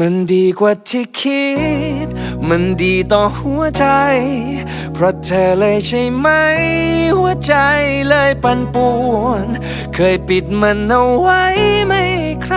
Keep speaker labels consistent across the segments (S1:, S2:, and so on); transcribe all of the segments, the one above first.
S1: มันดีกว่าที่คิด มันดีต่อหัวใจ เพราะเธอเลยใช่ไหม หัวใจเลยปั่นป่วน เคยปิดมันเอาไว้ไม่ใคร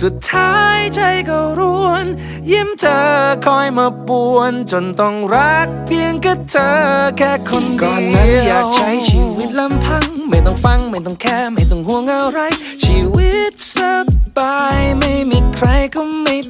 S1: สุดท้ายใจก็ร่วน ยิ้มเธอคอยมาป่วน จนต้องรักเพียงแค่เธอแค่คนเดียวก่อนนั้นอยากใช้ชีวิตลำพัง ไม่ต้องฟังไม่ต้องแค่ไม่ต้องห่วงอะไร ชีวิตสบายไม่มีใครก็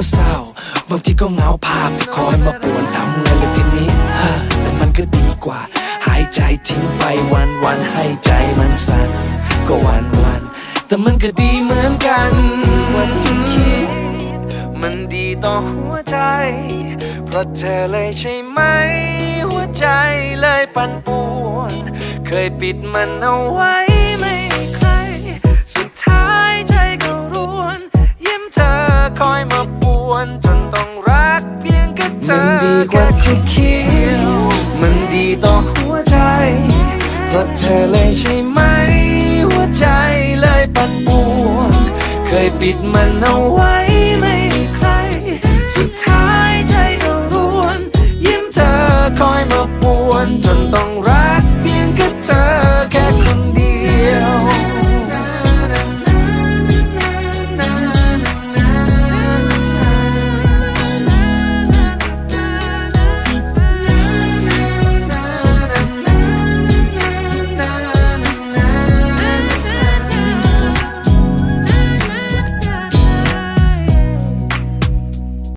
S1: ก็เศ
S2: ร้า บางทีก็เหงาภาพคอยมาปวนทำไงเลยทีนี้ฮะแต่มันก็ดีกว่า หายใจทิ้งไปวันวันให้ใจมันสั่นก็วันวันแต่มันก็ดีเหมือนกัน
S1: วันที่คิดมันดีต่อหัวใจ เพราะเธอเลยใช่ไหม หัวใจเลยปั่นป่วน เคยปิดมันเอาไว้ เธอมันดีกว่าที่คิดมันดีต่อหัวใจ เพราะเธอเลยใช่ไหม หัวใจเลยปั่นป่วน เคยปิดมันเอาไว้